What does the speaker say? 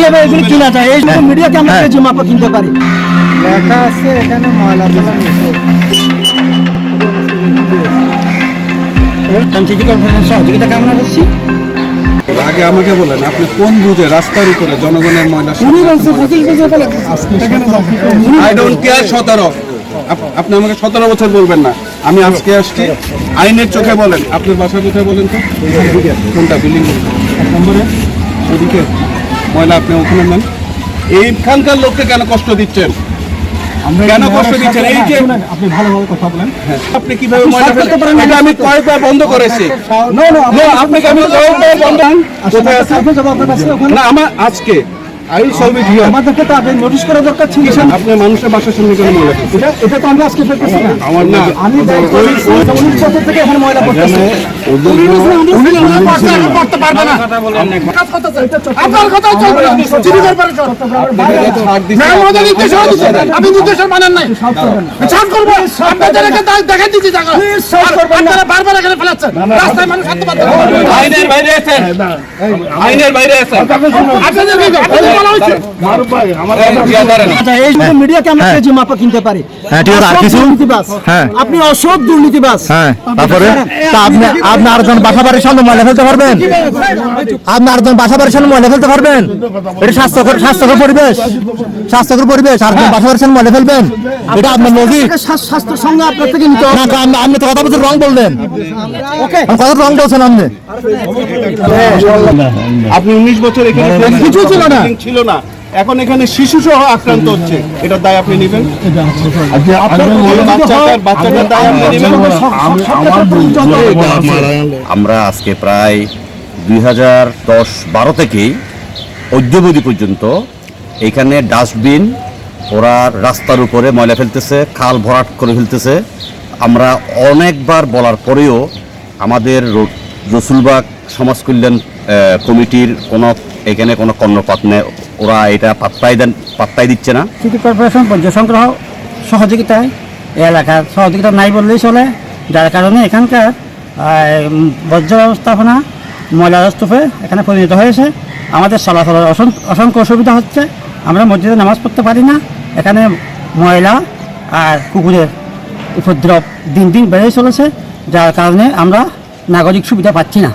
কীভাবে এগুলো কিনা যায়? এই সমস্ত মিডিয়াকে আমরা হ্যাঁ। কেজি মাপা কিনতে পারি। লেখা আছে এখানে ময়লা সহযোগিতা কামনা করছি আগে আমাকে বলেন আপনি কোন বুঝে রাস্তার উপরে জনগণের ময়লা আই ডোন্ট কেয়ার সতেরো। আপনি আমাকে সতেরো বছর বলবেন না। আমি আজকে আসছি। আইনের চোখে বলেন। আপনার বাসা কোথায় বলেন তো? কোনটা? বিল্ডিং নম্বরে? ওদিকে। ময়লা আপনি ওখানে নেন। এইখানকার লোককে কেন কষ্ট দিচ্ছেন? কেন কষ্ট দিচ্ছেন? এই যে আপনি ভালোভাবে কথা বলেন। আপনি কীভাবে ময়লা ফেলতে করতে পারেন। এটা আমি কয়েকবার বন্ধ করেছি। নো নো আপনাকে আমি কয়েকবার বন্ধ কোথায় আছে আপনার না আমার আজকে আই ইট হিয়ার আমাদেরকে তো আগে নোটিশ করা দরকার ছিল। আপনি মানুষের বাসার সামনে কেন ময়লা এটা এটা তো আমরা আজকে ফেলতেছি না। আমার না। আমি উনিশ বছর থেকে এখানে ময়লা পারবে না। করতেছে, আপনার চলবে। না আপনি নির্দেশ মানেন নাই। ছাড় করব। আপনাদেরকে দেখাই দিচ্ছি জায়গা। আর ফেলাচ্ছেন রাস্তায় মানুষ হাঁটতে পারছে আইনের বাইরে আইনের বাইরে। কেজি মাপা কিনতে পারি। আর। আপনি অসৎ দুর্নীতিবাজ। হ্যাঁ তারপরে? আপনি আপনি আরেকজন বাসা বাড়ির সামনে ময়লা ফেলতে পারবেন? আপনি আরেকজন বাসা বাড়ির সামনে ময়লা ফেলতে পারবেন? এটা স্বাস্থ্যকর স্বাস্থ্যকর পরিবেশ। স্বাস্থ্যকর পরিবেশ। আরেকজন বাসা বাড়ির সামনে ময়লা ফেলবেন? এটা আপনার লজিক স্বাস্থ্য- স্বাস্থ্যের সঙ্গে আপনার থেকে নিতে হবে। আপনি- তো কথা বলছেন রং বললেন। ওকে আপনি রং বলছেন আপনি? আপনি উনিশ বছর এখানে কিছু ছিল না। ছিল না। এখন এখানে শিশু সহ আক্রান্ত হচ্ছে। এটার দায় আপনি নেবেন? বাচ্চাটার বাচ্চাটার দায় আপনি নেবেন? আমরা আজকে প্রায় দুই হাজার দশ বারো থেকেই অদ্যবধি পর্যন্ত এখানে ডাস্টবিন ওরা রাস্তার উপরে ময়লা ফেলতেছে খাল ভরাট করে ফেলতেছে। আমরা অনেকবার বলার পরেও আমাদের রসুলবাগ সমাজ কল্যাণ কমিটির কোনো, এখানে কোনো কর্ণপাত নেই। ওরা এটা পাত্তাই দেন পাত্তাই দিচ্ছে না। সিটি কর্পোরেশন বর্জ্য সংগ্রহ সহযোগিতায় এই এলাকার সহযোগিতা নাই বললেই চলে। যার কারণে এখানকার বর্জ্য ব্যবস্থাপনা, ময়লা স্তূপে এখানে পরিণত হয়েছে। আমাদের চলাচলের অসংখ্য অসুবিধা হচ্ছে। আমরা মসজিদে নামাজ পড়তে পারি না। এখানে ময়লা আর কুকুরের উপদ্রব দিন দিন বেড়েই চলেছে। যার কারণে আমরা নাগরিক সুবিধা পাচ্ছি না।